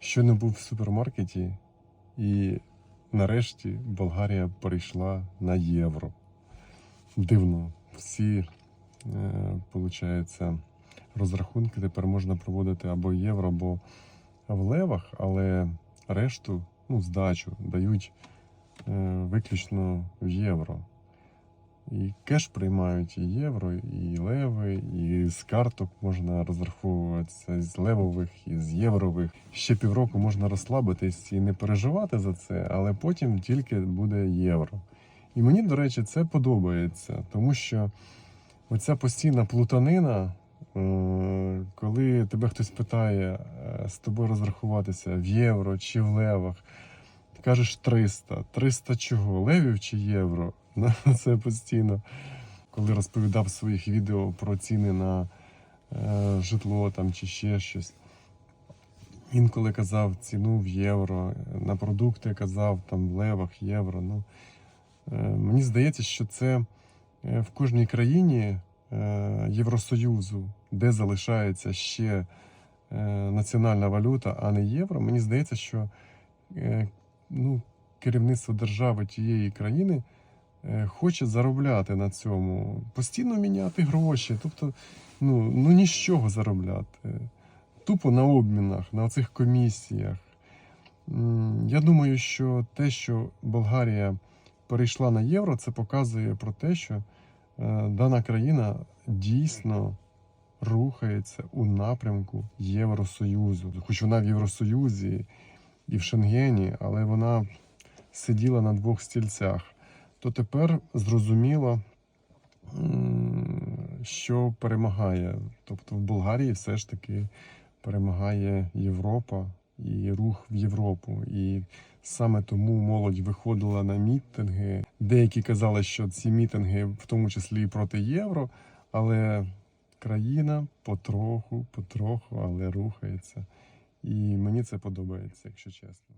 Щойно був в супермаркеті, і нарешті Болгарія перейшла на євро. Дивно, всі, е, розрахунки тепер можна проводити або євро, або в левах, але решту, ну, здачу дають е, виключно в євро. І кеш приймають і євро, і леви, і з карток можна розраховуватися з левових і з єврових. Ще півроку можна розслабитись і не переживати за це, але потім тільки буде євро. І мені, до речі, це подобається, тому що оця постійна плутанина, е, коли тебе хтось питає е, з тобою розрахуватися в євро чи в левах, кажеш 300. 300 чого? Левів чи євро? Ну, Це постійно. Коли розповідав в своїх відео про ціни на е, житло там, чи ще щось. Інколи казав ціну в євро, на продукти казав там в левах, євро. Ну, е, мені здається, що це е, в кожній країні Євросоюзу, де залишається ще національна валюта, а не євро. Мені здається, що ну, керівництво держави тієї країни хоче заробляти на цьому, постійно міняти гроші, тобто ну, ну ні з чого заробляти. Тупо на обмінах, на цих комісіях. Я думаю, що те, що Болгарія перейшла на євро, це показує про те, що е, дана країна дійсно рухається у напрямку Євросоюзу. Хоч вона в Євросоюзі і в Шенгені, але вона сиділа на двох стільцях. То тепер зрозуміло, що перемагає. Тобто в Болгарії все ж таки перемагає Європа і рух в Європу. І саме тому молодь виходила на мітинги. Деякі казали, що ці мітинги, в тому числі і проти євро, але країна потроху, потроху, але рухається. І мені це подобається, якщо чесно.